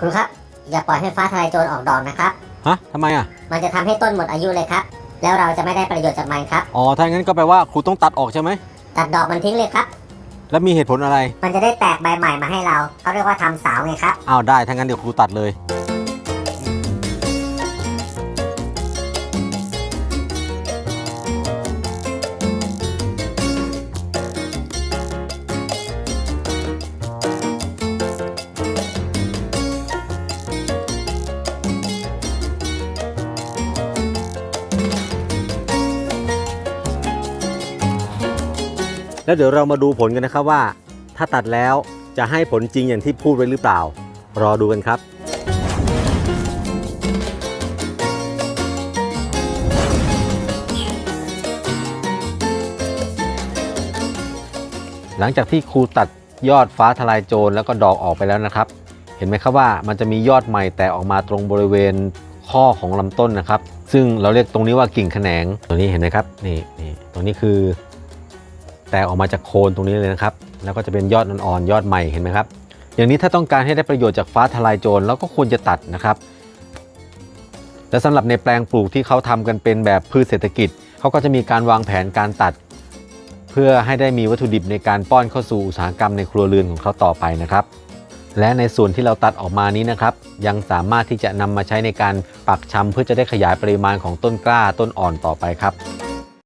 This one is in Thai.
ครูครับอย่าปล่อยให้ฟ้าทลายโจรออกดอกนะครับ ฮะทำไมอะ มันจะทำให้ต้นหมดอายุเลยครับ แล้วเราจะไม่ได้ประโยชน์จากมันครับ อ๋อ ถ้างั้นก็แปลว่าครูต้องตัดออกใช่ไหม ตัดดอกมันทิ้งเลยครับ แล้วมีเหตุผลอะไร มันจะได้แตกใบใหม่มาให้เราเขาเรียกว่าทำสาวไงครับ อ้าวได้ ถ้างั้นเดี๋ยวครูตัดเลย แล้วเดี๋ยวเรามาดูผลกันนะครับว่า ถ้าตัดแล้วจะให้ผลจริงอย่างที่พูดไว้หรือเปล่า รอดูกันครับหลังจากที่ครูตัดยอดฟ้าทลายโจรแล้วก็ดอกออกไปแล้วนะครับ เห็นไหมครับว่ามันจะมียอดใหม่แตกออกมาตรงบริเวณข้อของลำต้นนะครับ ซึ่งเราเรียกตรงนี้ว่ากิ่งแขนงตัวนี้เห็นไหมครับนี่นี่ตรงนี้คือ แตกออกมาจากโคนตรงนี้เลยนะครับ แล้วก็จะเป็นยอดอ่อนๆยอดใหม่เห็นไหมครับ อย่างนี้ถ้าต้องการให้ได้ประโยชน์จากฟ้าทลายโจรเราก็ควรจะตัดนะครับและสำหรับในแปลงปลูกที่เขาทำกันเป็นแบบพืชเศรษฐกิจเขาก็จะมีการวางแผนการตัด เพื่อให้ได้มีวัตถุดิบในการป้อนเข้าสู่อุตสาหกรรมในครัวเรือนของเขาต่อไปนะครับ และในส่วนที่เราตัดออกมานี้นะครับ ยังสามารถที่จะนำมาใช้ในการปักชำเพื่อจะได้ขยายปริมาณของต้นกล้าต้นอ่อนต่อไปครับ